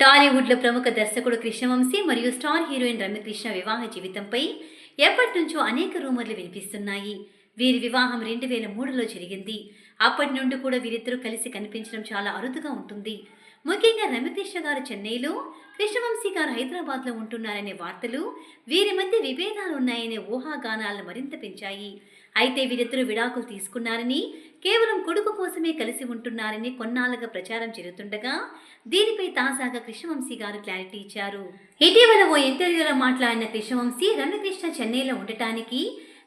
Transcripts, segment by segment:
టాలీవుడ్లో ప్రముఖ దర్శకుడు కృష్ణవంశీ మరియు స్టార్ హీరోయిన్ రమ్యకృష్ణ వివాహ జీవితంపై ఎప్పటి నుంచో అనేక రూమర్లు వినిపిస్తున్నాయి. వీరి వివాహం రెండు వేల మూడులో జరిగింది. అప్పటి నుండి కూడా వీరిద్దరూ కలిసి కనిపించడం చాలా అరుదుగా ఉంటుంది. ముఖ్యంగా రమ్యకృష్ణ గారు చెన్నైలో కృష్ణవంశీ గారు హైదరాబాద్లో ఉంటున్నారనే వార్తలు వీరి మధ్య విభేదాలు ఉన్నాయనే ఊహాగానాలను మరింత పెంచాయి. అయితే వీరిద్దరూ విడాకులు తీసుకున్నారని కేవలం కొడుకు కోసమే కలిసి ఉంటున్నారని కొన్నాళ్ళుగా ప్రచారం జరుగుతుండగా దీనిపై తాజాగా కృష్ణవంశీ గారు క్లారిటీ ఇచ్చారు. ఇటీవల ఓ ఇంటర్వ్యూలో మాట్లాడిన కృష్ణవంశీ రమ్యకృష్ణ చెన్నైలో ఉండటానికి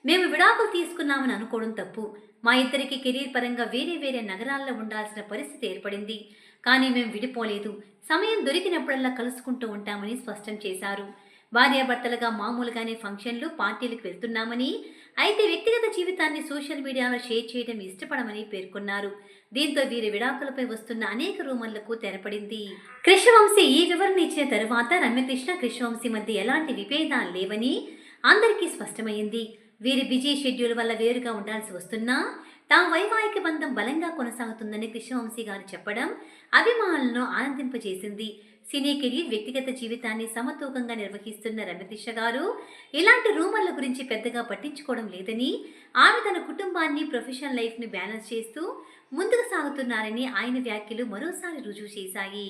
మేము విడాకులు తీసుకున్నామని అనుకోవడం తప్పు. మా ఇద్దరికి కెరీర్ పరంగా వేరే వేరే నగరాల్లో ఉండాల్సిన పరిస్థితి ఏర్పడింది. కానీ మేము విడిపోలేదు. సమయం దొరికినప్పుడల్లా కలుసుకుంటూ ఉంటామని స్పష్టం చేశారు. భార్యాభర్తలుగా మామూలుగానే ఫంక్షన్లు పార్టీలకు వెళ్తున్నామని అయితే వ్యక్తిగత జీవితాన్ని సోషల్ మీడియాలో షేర్ చేయడం ఇష్టపడమని పేర్కొన్నారు. దీంతో వీరి విడాకులపై వస్తున్న అనేక రూమర్లకు తెరపడింది. కృష్ణవంశీ ఈ వివరణ ఇచ్చిన తరువాత రమ్యకృష్ణ కృష్ణవంశీ మధ్య ఎలాంటి విభేదాలు లేవని అందరికీ స్పష్టమైంది. వీరి బిజీ షెడ్యూల్ వల్ల వేరుగా ఉండాల్సి వస్తున్నా తమ వైవాహిక బంధం బలంగా కొనసాగుతుందని కృష్ణవంశీ గారు చెప్పడం అభిమానులను ఆనందింపజేసింది. సినీ కెరీర్ వ్యక్తిగత జీవితాన్ని సమతూకంగా నిర్వహిస్తున్న రమ్యకృష్ణ గారు ఇలాంటి రూమర్ల గురించి పెద్దగా పట్టించుకోవడం లేదని ఆమె తన కుటుంబాన్ని ప్రొఫెషనల్ లైఫ్ని బ్యాలెన్స్ చేస్తూ ముందుకు సాగుతున్నారని ఆయన వ్యాఖ్యలు మరోసారి రుజువు చేశాయి.